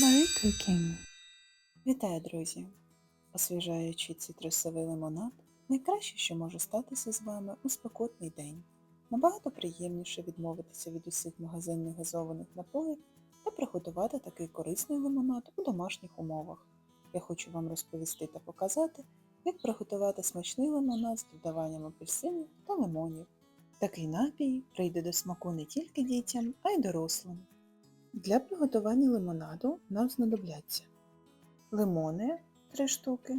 Marie Cooking. Вітаю, друзі! Освіжаючий цитрусовий лимонад найкраще, що може статися з вами у спекотний день. Набагато приємніше відмовитися від усіх магазинних газованих напоїв та приготувати такий корисний лимонад у домашніх умовах. Я хочу вам розповісти та показати, як приготувати смачний лимонад з додаванням апельсинів та лимонів. Такий напій прийде до смаку не тільки дітям, а й дорослим. Для приготування лимонаду нам знадобляться лимони 3 штуки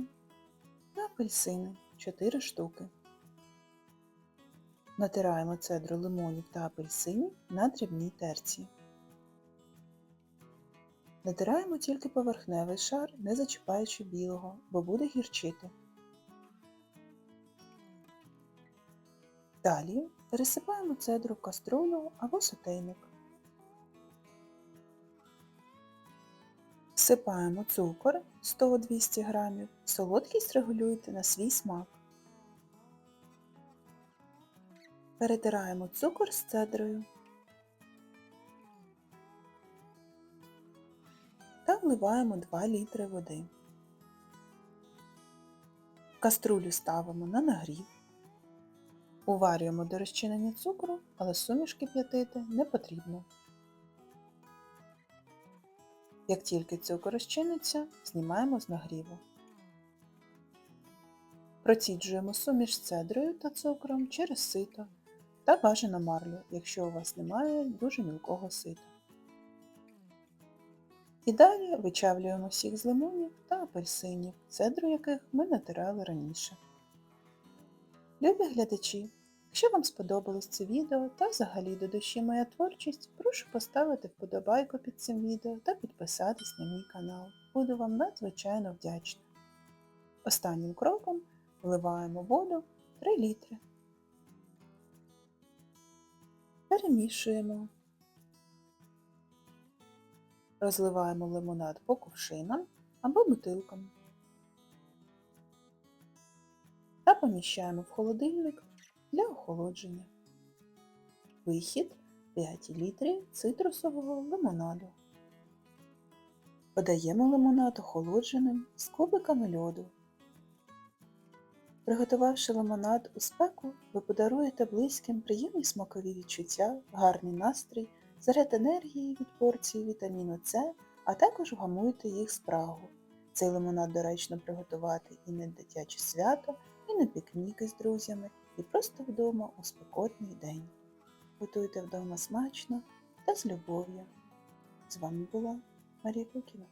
та апельсини 4 штуки. Натираємо цедру лимонів та апельсинів на дрібній терці. Натираємо тільки поверхневий шар, не зачіпаючи білого, бо буде гірчити. Далі пересипаємо цедру в каструлю або сотейник. Всипаємо цукор 100-200 г, солодкість регулюйте на свій смак. Перетираємо цукор з цедрою та вливаємо 2 літри води. Каструлю ставимо на нагрів. Уварюємо до розчинення цукру, але суміш кип'ятити не потрібно. Як тільки цукор розчиниться, знімаємо з нагріву. Проціджуємо суміш з цедрою та цукром через сито та бажано марлю, якщо у вас немає дуже мілкого сита. І далі вичавлюємо сік з лимонів та апельсинів, цедру яких ми натирали раніше. Любі глядачі! Якщо вам сподобалось це відео та взагалі до душі моя творчість, прошу поставити вподобайку під цим відео та підписатись на мій канал. Буду вам надзвичайно вдячна. Останнім кроком вливаємо воду 3 літри. Перемішуємо. Розливаємо лимонад по кувшинам або бутилкам. Та поміщаємо в холодильник для охолодження. Вихід 5 літрів цитрусового лимонаду. Подаємо лимонад охолодженим з кубиками льоду. Приготувавши лимонад у спеку, ви подаруєте близьким приємні смакові відчуття, гарний настрій, заряд енергії від порції вітаміну С, а також вгамуєте їх спрагу. Цей лимонад доречно приготувати і на дитяче свято, і на пікніки з друзями, і просто вдома у спекотний день. Готуйте вдома смачно та з любов'ю. З вами була Марія Кукіна.